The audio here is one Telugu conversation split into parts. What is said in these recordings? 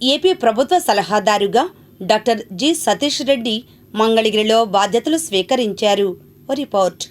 ఏపీ ప్రభుత్వ సలహాదారుగా డాక్టర్ జి సతీష్ రెడ్డి మంగళగిరిలో బాధ్యతలు స్వీకరించారు. రిపోర్ట్.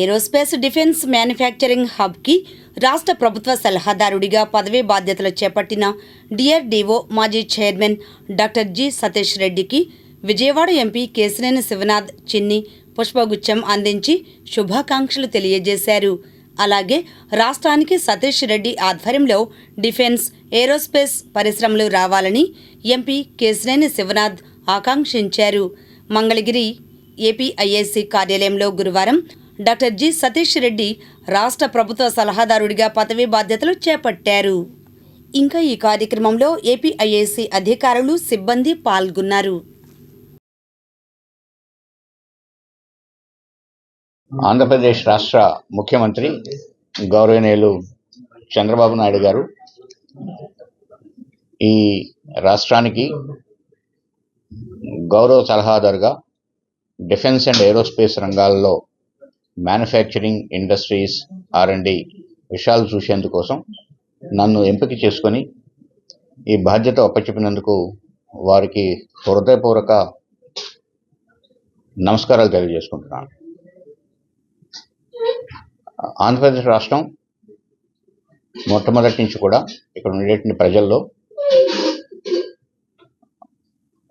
ఏరోస్పేస్ డిఫెన్స్ మ్యానుఫ్యాక్చరింగ్ హబ్కి రాష్ట్ర ప్రభుత్వ సలహాదారుడిగా పదవీ బాధ్యతలు చేపట్టిన డిఆర్డీఓ మాజీ చైర్మన్ డాక్టర్ జి సతీష్ రెడ్డికి విజయవాడ ఎంపీ కేశినేని శివనాథ్ చిన్ని పుష్పగుచ్చం అందించి శుభాకాంక్షలు తెలియజేశారు. అలాగే రాష్ట్రానికి సతీష్ రెడ్డి ఆధ్వర్యంలో డిఫెన్స్ ఏరోస్పేస్ పరిశ్రమలు రావాలని ఎంపీ కేశినేని శివనాథ్ ఆకాంక్షించారు. మంగళగిరి ఏపీఐఏసీ కార్యాలయంలో గురువారం డాక్టర్ జి సతీష్ రెడ్డి రాష్ట్ర ప్రభుత్వ సలహాదారుడిగా పదవీ బాధ్యతలు చేపట్టారు. ఇంకా ఈ కార్యక్రమంలో ఏపీఐఏసీ అధికారులు సిబ్బంది పాల్గొన్నారు. ఆంధ్రప్రదేశ్ రాష్ట్ర ముఖ్యమంత్రి గౌరవనీయులు చంద్రబాబు నాయుడు గారు ఈ రాష్ట్రానికి గౌరవ సలహాదారుగా డిఫెన్స్ అండ్ ఏరోస్పేస్ రంగాల్లో మ్యానుఫ్యాక్చరింగ్ ఇండస్ట్రీస్ ఆర్ అండ్ విషయాలు చూసేందుకోసం నన్ను ఎంపిక చేసుకొని ఈ బాధ్యత అప్పచెప్పినందుకు వారికి హృదయపూర్వక నమస్కారాలు తెలియజేసుకుంటున్నాను. ఆంధ్రప్రదేశ్ రాష్ట్రం మొట్టమొదటి నుంచి కూడా ఇక్కడ ఉండేటువంటి ప్రజల్లో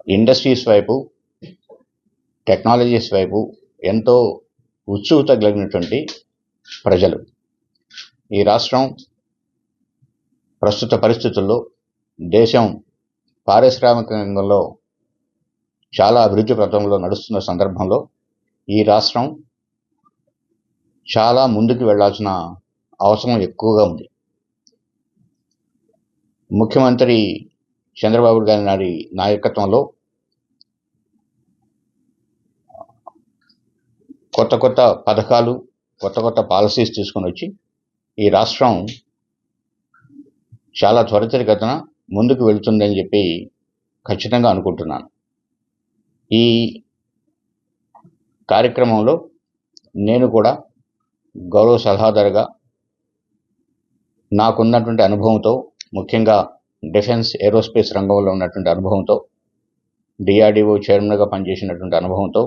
ఇండస్ట్రీస్ వైపు టెక్నాలజీస్ వైపు ఎంతో ఉత్సుకత కలిగినటువంటి ప్రజలు. ఈ రాష్ట్రం ప్రస్తుత పరిస్థితుల్లో దేశం పారిశ్రామిక రంగంలో చాలా అభివృద్ధి పథంలో నడుస్తున్న సందర్భంలో ఈ రాష్ట్రం చాలా ముందుకు వెళ్ళాల్సిన అవసరం ఎక్కువగా ఉంది. ముఖ్యమంత్రి చంద్రబాబు గారి నాటి నాయకత్వంలో కొత్త కొత్త పథకాలు కొత్త కొత్త పాలసీస్ తీసుకొని వచ్చి ఈ రాష్ట్రం చాలా త్వరితగతిన ముందుకు వెళుతుందని చెప్పి ఖచ్చితంగా అనుకుంటున్నాను. ఈ కార్యక్రమంలో నేను కూడా గౌరవ సలహాదారుగా నాకున్నటువంటి అనుభవంతో ముఖ్యంగా డిఫెన్స్ ఏరోస్పేస్ రంగంలో ఉన్నటువంటి అనుభవంతో డిఆర్డిఓ చైర్మన్గా పనిచేసినటువంటి అనుభవంతో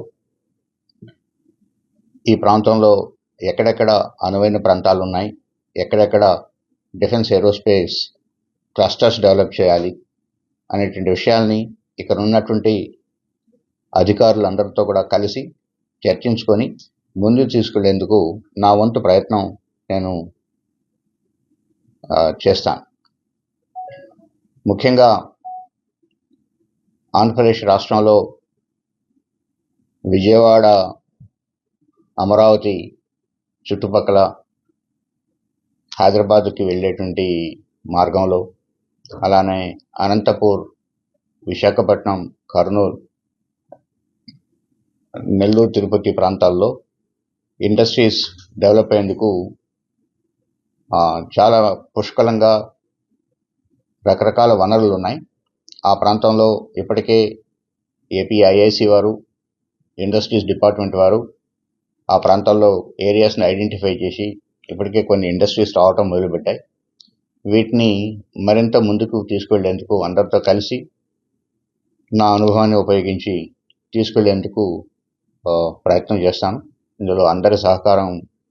ఈ ప్రాంతంలో ఎక్కడెక్కడ అనువైన ప్రాంతాలు ఉన్నాయి ఎక్కడెక్కడ డిఫెన్స్ ఏరోస్పేస్ క్లస్టర్స్ డెవలప్ చేయాలి అనేటువంటి విషయాల్ని ఇక్కడ ఉన్నటువంటి అధికారులందరితో కూడా కలిసి చర్చించుకొని ముందు తీసుకెళ్ళేందుకు నా వంతు ప్రయత్నం నేను చేస్తాను. ముఖ్యంగా ఆంధ్రప్రదేశ్ రాష్ట్రంలో విజయవాడ అమరావతి చుట్టుపక్కల హైదరాబాద్కి వెళ్ళేటువంటి మార్గంలో అలానే అనంతపూర్ విశాఖపట్నం కర్నూలు నెల్లూరు తిరుపతి ప్రాంతాల్లో ఇండస్ట్రీస్ డెవలప్ అయ్యేందుకు చాలా పుష్కలంగా రకరకాల వనరులు ఉన్నాయి. ఆ ప్రాంతంలో ఇప్పటికే ఏపీ ఐఐసి వారు ఇండస్ట్రీస్ డిపార్ట్మెంట్ వారు ఆ ప్రాంతాల్లో ఏరియాస్ని ఐడెంటిఫై చేసి ఇప్పటికే కొన్ని ఇండస్ట్రీస్ రావటం మొదలుపెట్టాయి. వీటిని మరింత ముందుకు తీసుకెళ్ళేందుకు అందరితో కలిసి నా అనుభవాన్ని ఉపయోగించి తీసుకెళ్ళేందుకు ప్రయత్నం చేస్తాను. ఇందులో అందరి సహకారం